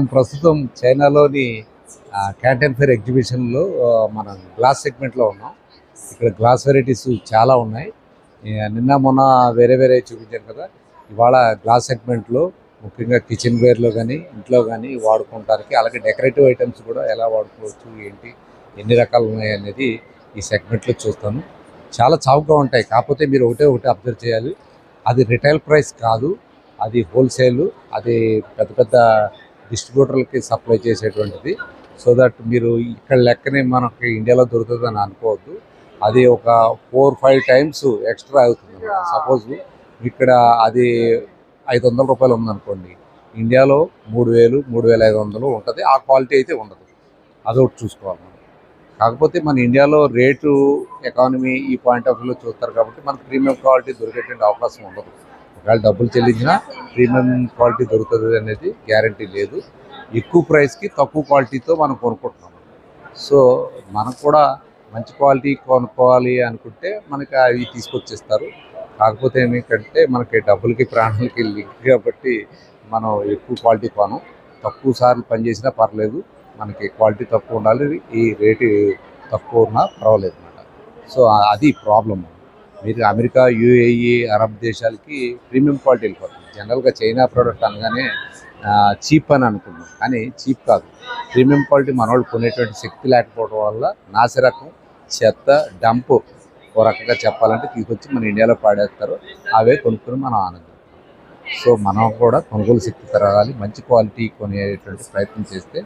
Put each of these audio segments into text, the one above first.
మనం ప్రస్తుతం చైనాలోని క్యాటన్ ఫేర్ ఎగ్జిబిషన్లో మనం గ్లాస్ సెగ్మెంట్లో ఉన్నాం. ఇక్కడ గ్లాస్ వెరైటీస్ చాలా ఉన్నాయి. నిన్న మొన్న వేరే వేరే చూపించాను కదా ఇవాళ గ్లాస్ సెగ్మెంట్లో ముఖ్యంగా కిచెన్ వేర్లో కానీ ఇంట్లో కానీ వాడుకోవడానికి అలాగే డెకరేటివ్ ఐటమ్స్ కూడా ఎలా వాడుకోవచ్చు ఏంటి ఎన్ని రకాలు ఉన్నాయి అనేది ఈ సెగ్మెంట్లో చూస్తాను. చాలా చౌకగా ఉంటాయి కాకపోతే మీరు ఒకటే ఒకటి అబ్జర్వ్ చేయాలి. అది రిటైల్ ప్రైస్ కాదు అది హోల్సేల్ అది పెద్ద పెద్ద డిస్ట్రిబ్యూటర్లకి సప్లై చేసేటువంటిది. సో దట్ మీరు ఇక్కడ లెక్కనే మనకి ఇండియాలో దొరుకుతుందని అనుకోవద్దు. అది ఒక ఫోర్ ఫైవ్ టైమ్స్ ఎక్స్ట్రా అవుతుంది సపోజ్ ఇక్కడ అది ఐదు వందల రూపాయలు ఉందనుకోండి. ఇండియాలో మూడు వేలు మూడు వేల ఐదు వందలు ఉంటుంది. ఆ క్వాలిటీ అయితే ఉండదు. అదొకటి చూసుకోవాలి మనం. కాకపోతే మన ఇండియాలో రేటు ఎకానమీ ఈ పాయింట్ ఆఫ్ వ్యూలో చూస్తారు కాబట్టి మనకు ప్రీమియం క్వాలిటీ దొరికేటువంటి అవకాశం ఉండదు. ఒకవేళ డబ్బులు చెల్లించినా ప్రీమియం క్వాలిటీ దొరుకుతుంది అనేది గ్యారంటీ లేదు. ఎక్కువ ప్రైస్కి తక్కువ క్వాలిటీతో మనం కొనుక్కుంటున్నాం. సో మనం కూడా మంచి క్వాలిటీ కొనుక్కోవాలి అనుకుంటే మనకి అవి తీసుకొచ్చేస్తారు. కాకపోతే ఏమిటంటే మనకి డబ్బులకి ప్రాణాలకి లింక్ కాబట్టి మనం ఎక్కువ క్వాలిటీ కొనం. తక్కువ సార్లు పనిచేసినా పర్లేదు మనకి క్వాలిటీ తక్కువ ఉండాలి. ఈ రేటు తక్కువ ఉన్నా పర్వాలేదు అనమాట సో అది ప్రాబ్లం మీరు అమెరికా యూఏఈ అరబ్ దేశాలకి ప్రీమియం క్వాలిటీ వెళ్ళిపోతుంది. జనరల్గా చైనా ప్రోడక్ట్ అనగానే చీప్ అని అనుకున్నాం కానీ చీప్ కాదు. ప్రీమియం క్వాలిటీ మన వాళ్ళు కొనేటువంటి శక్తి లేకపోవడం వల్ల నాసిరకం చెత్త డంప్ ఓ రకంగా చెప్పాలంటే తీసుకొచ్చి మన ఇండియాలో పాడేస్తారు. అవే కొనుక్కుని మనం ఆనందం సో మనం కూడా కొనుగోలు శక్తి పెరగాలి మంచి క్వాలిటీ కొనేటువంటి ప్రయత్నం చేస్తే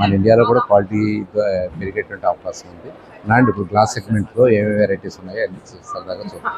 మన ఇండియాలో కూడా క్వాలిటీ పెరిగేటువంటి అవకాశం ఉంది. ఇలాంటి ఇప్పుడు గ్లాస్ సెగ్మెంట్లో ఏమేమి వెరైటీస్ ఉన్నాయో అన్ని సరదాగా చూద్దాం.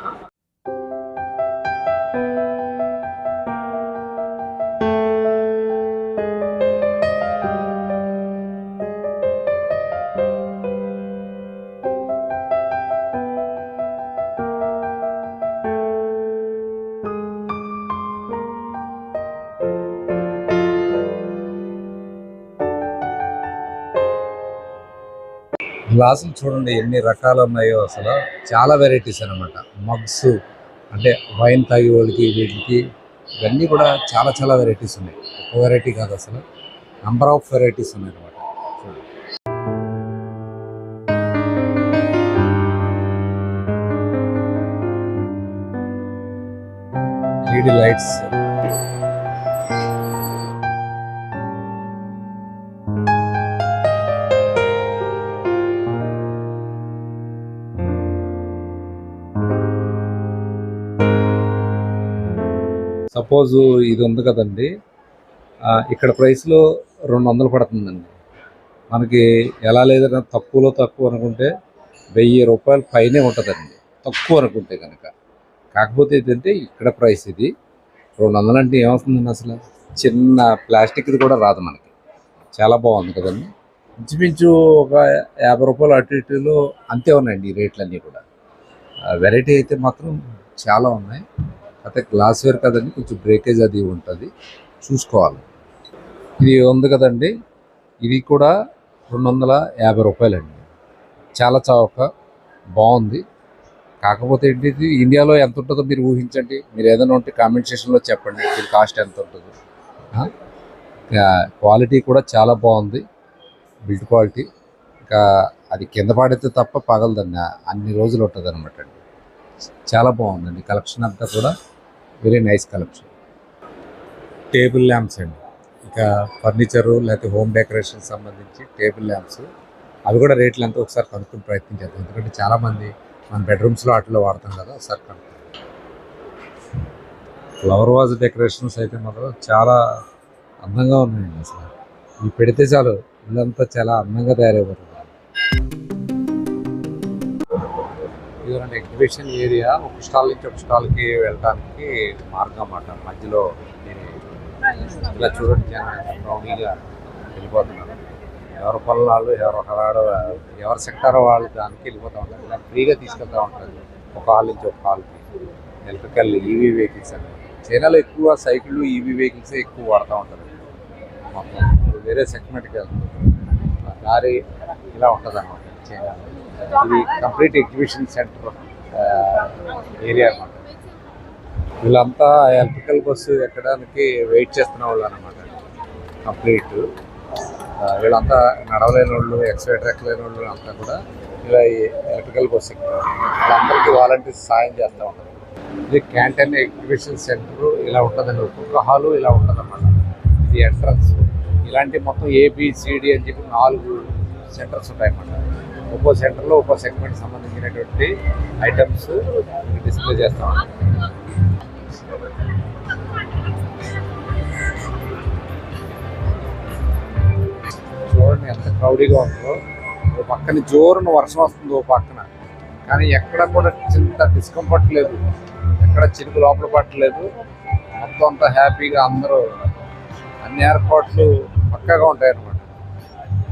గ్లాసులు చూడండి ఎన్ని రకాలు ఉన్నాయో అసలు. చాలా వెరైటీస్ అన్నమాట. మగ్స్ అంటే వైన్ తాగే వాళ్ళకి వీటికి ఇవన్నీ కూడా చాలా చాలా వెరైటీస్ ఉన్నాయి. ఒక వెరైటీ కాదు అసలు. నంబర్ ఆఫ్ వెరైటీస్ ఉన్నాయి అనమాట ఎల్ఈడి లైట్స్ సపోజ్ ఇది ఉంది కదండి. ఇక్కడ ప్రైస్లో రెండు వందలు పడుతుందండి. మనకి ఎలా లేదన్నా తక్కువలో తక్కువ అనుకుంటే వెయ్యి రూపాయలు పైనే ఉంటుందండి. తక్కువ అనుకుంటే కనుక కాకపోతే ఏంటంటే ఇక్కడ ప్రైస్ ఇది. రెండు వందలు అంటే ఏమవుతుందండి అసలు? చిన్న ప్లాస్టిక్ది కూడా రాదు మనకి. చాలా బాగుంది కదండి. ఇంచుమించు ఒక యాభై రూపాయలు అటు ఇటులో అంతే ఉన్నాయండి ఈ రేట్లన్నీ కూడా. వెరైటీ అయితే మాత్రం చాలా ఉన్నాయి. అయితే గ్లాస్ వేర్ కదండి కొంచెం బ్రేకేజ్ అది ఉంటుంది. చూసుకోవాలి. ఇది ఉంది కదండి ఇది కూడా రెండు వందల యాభై రూపాయలండి. చాలా చౌక బాగుంది. కాకపోతే ఏంటి ఇండియాలో ఎంత ఉంటుందో మీరు ఊహించండి. మీరు ఏదైనా ఉంటే కామెంట్ సెషన్లో చెప్పండి దీని కాస్ట్ ఎంత ఉంటుందో. ఇంకా క్వాలిటీ కూడా చాలా బాగుంది. బిల్డ్ క్వాలిటీ ఇంకా అది కింద పాడితే తప్ప పగలదండి. అన్ని రోజులు ఉంటుంది అనమాట అండి. చాలా బాగుందండి. కలెక్షన్ అంతా కూడా. Very nice collection. Table lamps అండి. ఇంకా ఫర్నిచరు లేకపోతే హోమ్ డెకరేషన్ సంబంధించి టేబుల్ ల్యాంప్స్. అవి కూడా రేట్లు ఎంతో ఒకసారి కనుక్కుని ప్రయత్నించేద్దాం ఎందుకంటే చాలామంది మన బెడ్రూమ్స్లో వాటిలో వాడతాం కదా ఒకసారి కనుక్కుంటాం ఫ్లవర్ వాజ్ డెకరేషన్స్ అయితే మాత్రం చాలా అందంగా ఉన్నాయండి అసలు. ఇవి పెడితే చాలు ఇల్లంతా చాలా అందంగా తయారైపోతుంది. ఇదిగోండి ఎగ్జిబిషన్ ఏరియా ఒక స్టాల్ నుంచి ఒక స్టాల్కి వెళ్ళడానికి మార్గం అన్నమాట. మధ్యలో నేను ఇలా చూడండి జనం రౌడీగా వెళ్ళిపోతున్నారు. ఎవరి పనులు ఎవరు ఒకరాడు ఎవరి సెక్టార్ వాళ్ళు దానికి వెళ్ళిపోతూ ఉంటారు. ఇలా ఫ్రీగా తీసుకెళ్తూ ఉంటారు. ఒక హాల్ నుంచి ఒక హాల్కి. ఎలక్ట్రికల్ ఈవీ వెహికల్స్ అని. చైనాలో ఎక్కువ సైకిళ్ళు ఈవీ వెహికల్స్ ఎక్కువ వాడుతూ ఉంటారు. మొత్తం ఇప్పుడు వేరే సెగ్మెంట్కి వెళ్తుంది దారి ఇలా ఉంటుంది అన్నమాట చైనాలో ఇది కంప్లీట్ ఎగ్జిబిషన్ సెంటర్ ఏరియా అనమాట వీళ్ళంతా ఎలక్ట్రికల్ బస్సు ఎక్కడానికి వెయిట్ చేస్తున్న వాళ్ళు అనమాట కంప్లీట్. వీళ్ళంతా నడవలేని వాళ్ళు ఎక్స్వేటర్ ఎక్కలేని వాళ్ళు అంతా కూడా ఇలా ఈ ఎలక్ట్రికల్ బస్సు ఎక్కుతారు వాళ్ళందరికీ వాలంటీర్స్ సాయం చేస్తూ ఉంటారు. ఇది క్యాంటీన్ ఎగ్జిబిషన్ సెంటర్ ఇలా ఉంటుందండి. ఒక్కొక్క హాలు ఇలా ఉంటుంది అన్నమాట ఇది ఎంట్రన్స్. ఇలాంటి మొత్తం ఏబిసిడి అని చెప్పి నాలుగు సెంటర్స్ ఉంటాయన్నమాట. ఒక్కో సెంటర్లో ఒక్కో సెగ్మెంట్ సంబంధించినటువంటి ఐటమ్స్ డిస్ప్లే చేస్తాం. చూడండి ఎంత క్రౌడీగా ఉందో. ఓ పక్కన జోరున వర్షం వస్తుంది ఓ పక్కన. కానీ ఎక్కడ కూడా చింత డిస్కంఫర్ట్ లేదు. ఎక్కడ చినుకు లోపల పట్టలేదు. మొత్తం అంతా హ్యాపీగా అందరూ అన్ని ఏర్పాట్లు పక్కాగా ఉంటాయి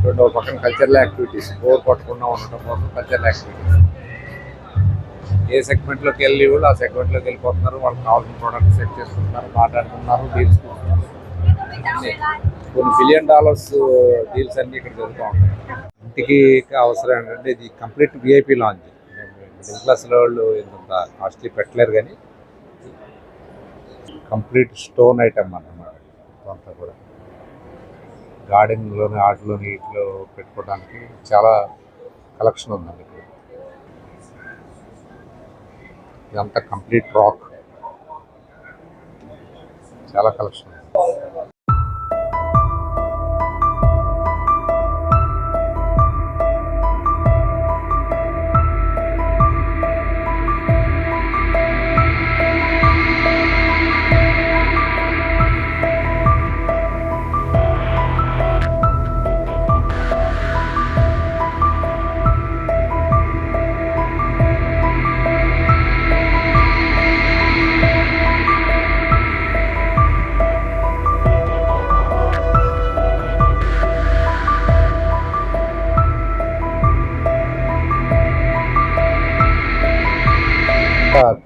అన్నమాట పక్కన కల్చరల్ యాక్టివిటీస్ బోర్ పట్టకుండా ఉండటం కోసం కల్చరల్ యాక్టివిటీస్ ఏ సెగ్మెంట్లోకి వెళ్ళి వాళ్ళు ఆ సెగ్మెంట్లోకి వెళ్ళిపోతున్నారు వాళ్ళకి కావాల్సిన ప్రోడక్ట్ సెట్ చేసుకుంటున్నారు మాట్లాడుతున్నారు డీల్స్ కొన్ని బిలియన్ డాలర్స్ డీల్స్ అన్నీ ఇక్కడ జరుగుతూ ఉంటాయి. ఇంటికి అవసరం ఏంటంటే ఇది complete VIP launch middle class వాళ్ళు ఇంత కాస్ట్లీ పెట్టలేరు కానీ కంప్లీట్ స్టోన్ ఐటమ్ అన్నమాట. అంతా కూడా. గార్డెన్లోని ఆటలోని వీటిలో పెట్టుకోవడానికి చాలా కలెక్షన్ ఉందండి ఇక్కడ. ఇదంతా కంప్లీట్ రాక్. చాలా collection.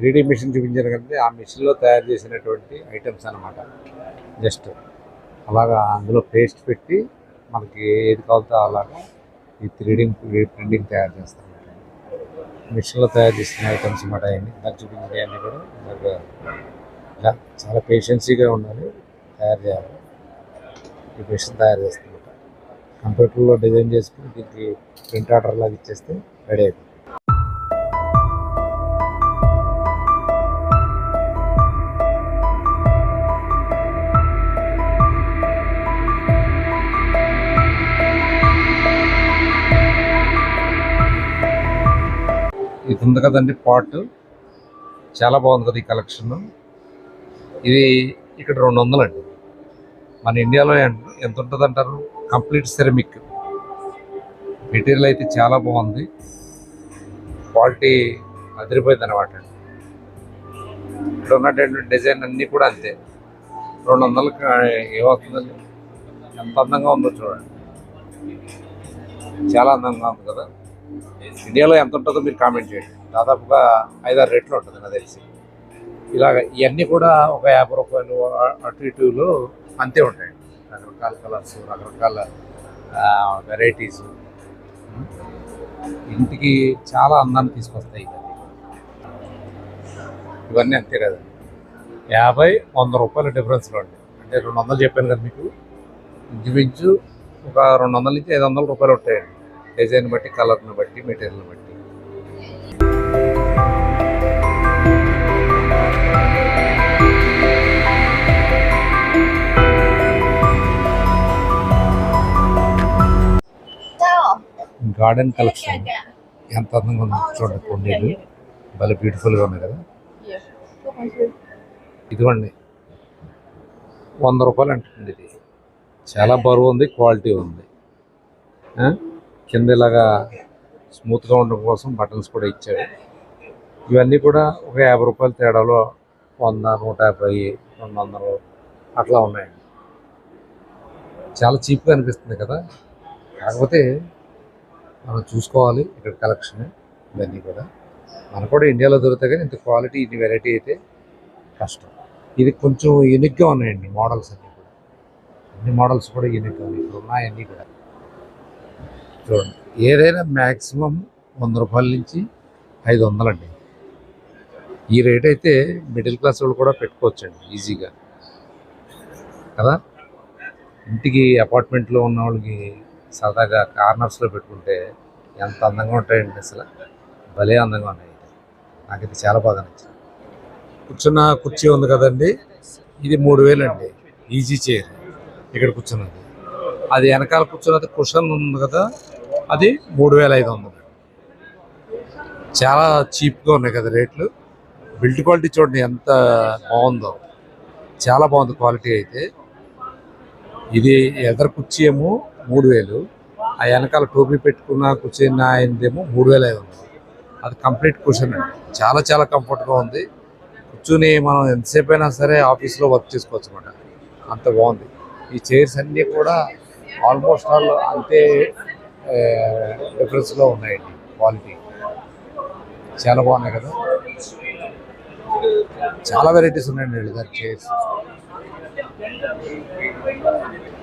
Three D three machine చూపించారు కంటే ఆ మిషన్లో తయారు చేసినటువంటి ఐటమ్స్ అనమాట జస్ట్ అలాగా అందులో పేస్ట్ పెట్టి మనకి ఏది కావాలో అలాగా ఈ త్రీడీ ప్రింటింగ్ తయారు చేస్తారు. మిషన్లో తయారు చేసిన ఐటమ్స్ అన్నమాట అవన్నీ. నాకు చూపించిన అన్నీ కూడా ఇలా చాలా పేషెన్సీగా ఉండాలి తయారు చేయాలి. ఈ మిషన్ తయారు చేస్తాం కంప్యూటర్లో డిజైన్ చేసుకుని దీనికి ప్రింట్ ఆర్డర్ లాగా ఇచ్చేస్తే రెడీ అయిపోతుంది. ఉంది కదండి పాట్. చాలా బాగుంది కదా ఈ కలెక్షన్. ఇది ఇక్కడ రెండు వందలు అండి మన ఇండియాలో ఎంత- ఉంటుంది అంటారు కంప్లీట్ సెరమిక్. మెటీరియల్ అయితే చాలా బాగుంది. క్వాలిటీ అదిరిపోయింది అనమాట ఇక్కడ ఉన్నటువంటి డిజైన్ అన్నీ కూడా అంతే. రెండు వందలకి ఏమవుతుందండి? ఎంత అందంగా ఉందో చూడండి. చాలా అందంగా ఉంది కదా. ఇండియాలో ఎంత ఉంటుందో మీరు కామెంట్ చేయండి. దాదాపుగా ఐదారు రెట్లు ఉంటుంది నాకు తెలిసి. ఇలాగ ఇవన్నీ కూడా ఒక యాభై రూపాయలు అటు ఇటులో అంతే ఉంటాయి. రకరకాల కలర్స్ రకరకాల వెరైటీస్ ఇంటికి చాలా అందాన్ని తీసుకొస్తాయి ఇవన్నీ. ఇవన్నీ అంతే కదా. యాభై వంద రూపాయల డిఫరెన్స్లో అండి. అంటే రెండు వందలు చెప్పాను కదా మీకు. ఇంచుమించు ఒక రెండు వందల నుంచి ఐదు వందల రూపాయలు ఉంటాయండి. డిజైన్ బట్టి కలర్ని బట్టి మెటీరియల్ని బట్టి. గార్డెన్ కలెక్షన్ ఎంత అందంగా ఉంది చూడండి కొండీలు. భలే బ్యూటిఫుల్గా ఉన్నాయి కదా? ఇదిగోండి. వంద రూపాయలు అంటుంది ఇది. చాలా బరువు ఉంది క్వాలిటీ ఉంది? కింద ఇలాగా స్మూత్గా ఉండడం కోసం బటన్స్ కూడా ఇచ్చాడు. ఇవన్నీ కూడా ఒక యాభై రూపాయల తేడాలో వంద నూట యాభై రెండు వందలు అట్లా ఉన్నాయండి. చాలా చీప్గా అనిపిస్తుంది కదా? కాకపోతే మనం చూసుకోవాలి ఇక్కడ కలెక్షన్ ఇవన్నీ కూడా. మనకు కూడా ఇండియాలో దొరుకుతాయి కానీ ఇంత క్వాలిటీ ఇన్ని వెరైటీ అయితే కష్టం. ఇది కొంచెం యూనిక్గా ఉన్నాయండి మోడల్స్ అన్నీ కూడా. అన్ని మోడల్స్ కూడా యూనిక్గా ఉన్నాయి. ఇప్పుడు ఉన్నాయన్నీ కూడా. చూడండి ఏదైనా మ్యాక్సిమం వంద రూపాయల నుంచి ఐదు వందలండి ఈ రేట్ అయితే మిడిల్ క్లాస్ వాళ్ళు కూడా పెట్టుకోవచ్చండి ఈజీగా కదా? ఇంటికి అపార్ట్మెంట్లో ఉన్న వాళ్ళకి సరదాగా కార్నర్స్లో పెట్టుకుంటే ఎంత అందంగా ఉంటాయండి అసలు. భలే అందంగా ఉన్నాయి. నాకైతే చాలా బాగా నచ్చింది. కూర్చున్న కుర్చీ ఉంది కదండి. ఇది మూడు వేలండి అండి. Easy chair. ఇక్కడ కూర్చున్నది. అది వెనకాల కూర్చున్నది కుషన్ ఉంది కదా. అది మూడు వేల ఐదు వందలు. చాలా చీప్గా ఉన్నాయి కదా రేట్లు. బిల్డ్ క్వాలిటీ చూడండి ఎంత బాగుందో. చాలా బాగుంది క్వాలిటీ అయితే. ఇది ఎదర్ కుర్చీ ఏమో మూడు వేలు ఆ వెనకాల టోపీ పెట్టుకున్న కూర్చున్న ఆయనదేమో మూడు వేల ఐదు వందలు. అది కంప్లీట్ కూర్చొని అండి. చాలా చాలా కంఫర్ట్గా ఉంది. కూర్చుని మనం ఎంతసేపు అయినా సరే ఆఫీస్లో వర్క్ చేసుకోవచ్చు అనమాట అంత బాగుంది. ఈ చైర్స్ అన్నీ కూడా ఆల్మోస్ట్ ఆల్ అంతే డిఫరెన్స్లో ఉన్నాయండి క్వాలిటీ. చాలా బాగున్నాయి కదా. చాలా వెరైటీస్ ఉన్నాయండి వీళ్ళ చైర్స్.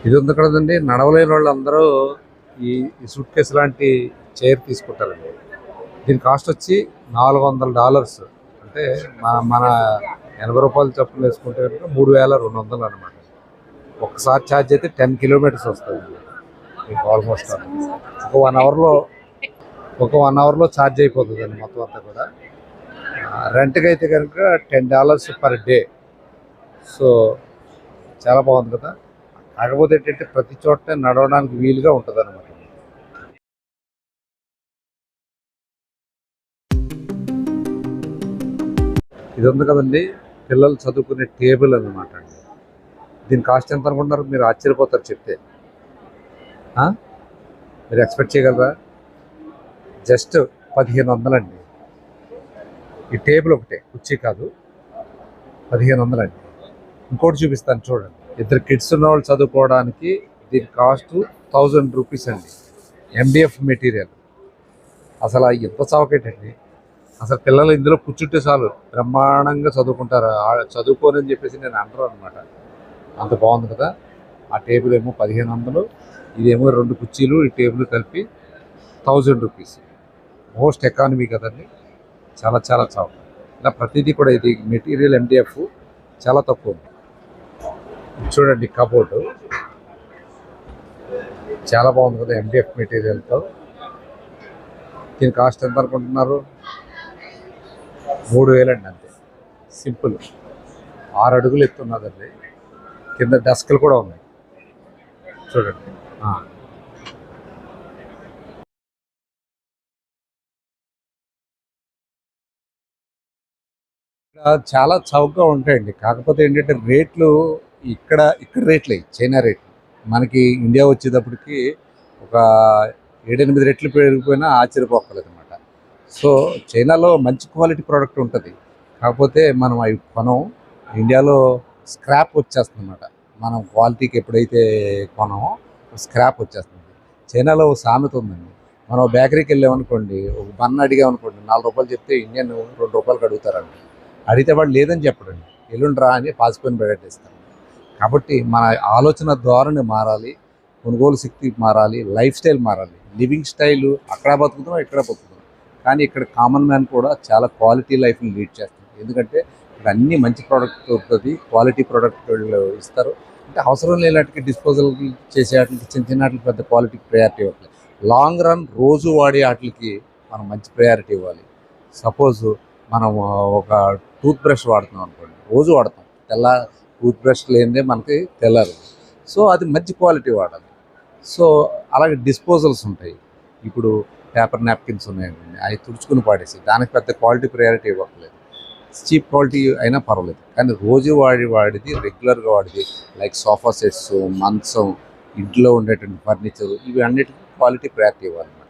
ఇది ఉంది కదండి నడవలేని వాళ్ళందరూ ఈ ఈ సూట్ కేసు లాంటి చైర్ తీసుకుంటారండి. దీని కాస్ట్ వచ్చి నాలుగు వందల డాలర్స్. అంటే మన మన ఎనభై రూపాయలు చొప్పున వేసుకుంటే కనుక మూడు వేల రెండు వందలు అనమాట ఒకసారి ఛార్జ్ అయితే టెన్ కిలోమీటర్స్ వస్తుంది. మీకు ఆల్మోస్ట్ ఒక వన్ అవర్లో ఒక వన్ అవర్లో ఛార్జ్ అయిపోతుంది అండి మొత్తం అంతా కూడా. రెంట్కి అయితే కనుక ten dollars per day. So చాలా బాగుంది కదా. కాకపోతే ఏంటంటే ప్రతి చోట నడవడానికి వీలుగా ఉంటుంది అనమాట ఇది ఉంది కదండి పిల్లలు చదువుకునే టేబుల్ అన్నమాట అండి. దీని కాస్ట్ ఎంత అనుకుంటున్నారు? మీరు ఆశ్చర్యపోతారు చెప్తే. మీరు ఎక్స్పెక్ట్ చేయగలరా? జస్ట్ పదిహేను వందలండి. ఈ టేబుల్ ఒకటే కుర్చీ కాదు. పదిహేను వందలండి. ఇంకోటి చూపిస్తాను చూడండి. ఇద్దరు కిడ్స్ ఉన్న వాళ్ళు చదువుకోవడానికి దీని కాస్ట్ థౌజండ్ రూపీస్ అండి. ఎండిఎఫ్ మెటీరియల్ అసలు ఎంత చౌకేటండి అసలు పిల్లలు ఇందులో కూర్చుంటే చాలు బ్రహ్మాండంగా చదువుకుంటారు. చదువుకోనని చెప్పేసి నేను అంటారు అనమాట. అంత బాగుంది కదా? ఆ టేబుల్ ఏమో పదిహేను వందలు ఇదేమో రెండు కుర్చీలు ఈ టేబుల్ కలిపి థౌజండ్ రూపీస్ మోస్ట్ ఎకానమీ కదండి. చాలా చాలా చౌక ఇలా ప్రతిదీ కూడా ఇది మెటీరియల్ ఎండిఎఫ్ చాలా తక్కువ ఉంది. చూడండి కబోర్డ్. చాలా బాగుంది కదా ఎండిఎఫ్ మెటీరియల్తో దీని కాస్ట్ ఎంత అనుకుంటున్నారు? మూడు వేలండి అంతే. సింపుల్. ఆరు అడుగులు ఎత్తున్నదండి కింద డస్క్లు కూడా ఉన్నాయి. చూడండి. ఇక్కడ చాలా చౌకగా ఉంటాయండి. కాకపోతే ఏంటంటే రేట్లు ఇక్కడ ఇక్కడ రేట్లే చైనా రేట్లు. మనకి ఇండియా వచ్చేటప్పటికి ఒక ఏడెనిమిది రెట్లు పెరిగిపోయినా ఆశ్చర్యపోకలేదు అనమాట సో చైనాలో మంచి క్వాలిటీ ప్రోడక్ట్ ఉంటుంది. కాకపోతే మనం అవి కొనం ఇండియాలో స్క్రాప్ వచ్చేస్తుంది అనమాట మనం క్వాలిటీకి ఎప్పుడైతే కొనమో స్క్రాప్ వచ్చేస్తుంది. చైనాలో సామెత ఉందండి. మనం బేకరీకి వెళ్ళామనుకోండి ఒక బన్ అడిగామనుకోండి నాలుగు రూపాయలు చెప్తే ఇండియన్ రెండు రూపాయలకు అడుగుతారండి అడిగితే వాడు లేదని చెప్పడండి. ఎల్లుండి రా అని పాసిపోయిన పెట్టేస్తారు కాబట్టి మన ఆలోచన ధోరణి మారాలి కొనుగోలు శక్తి మారాలి లైఫ్ స్టైల్ మారాలి. లివింగ్ స్టైల్ అక్కడ బతుకుతున్నాం ఇక్కడ బతుకుతున్నాం. కానీ ఇక్కడ కామన్ మ్యాన్ కూడా చాలా క్వాలిటీ లైఫ్ని లీడ్ చేస్తుంది. ఎందుకంటే ఇక్కడ అన్ని మంచి ప్రోడక్ట్ దొరుకుతుంది క్వాలిటీ ప్రోడక్ట్ ఇస్తారు. అంటే అవసరం లేనట్టుగా డిస్పోజల్ చేసే వాటికి చిన్న చిన్న వాటికి పెద్ద క్వాలిటీ ప్రయారిటీ ఇవ్వట్లేదు. లాంగ్ రన్ రోజు వాడే వాటికి మనం మంచి ప్రయారిటీ ఇవ్వాలి. సపోజ్ మనం ఒక టూత్ బ్రష్ వాడుతున్నాం అనుకోండి రోజు వాడతాం. తెల్ల టూత్ బ్రష్ లేనిదే మనకి తెల్లరు. సో అది మంచి క్వాలిటీ వాడాలి. సో అలాగే డిస్పోజల్స్ ఉంటాయి. ఇప్పుడు పేపర్ నాప్కిన్స్ ఉన్నాయండి అవి తుడుచుకుని పాడేసి దానికి పెద్ద క్వాలిటీ ప్రయారిటీ ఇవ్వట్లేదు చీప్ క్వాలిటీ అయినా పర్వాలేదు. కానీ రోజు వాడి వాడిది రెగ్యులర్గా వాడిది లైక్ సోఫా సెట్స్ మంచం ఇంట్లో ఉండేటువంటి ఫర్నిచర్ ఇవి అన్నిటికీ క్వాలిటీ ప్రయారిటీ ఇవ్వాలన్నమాట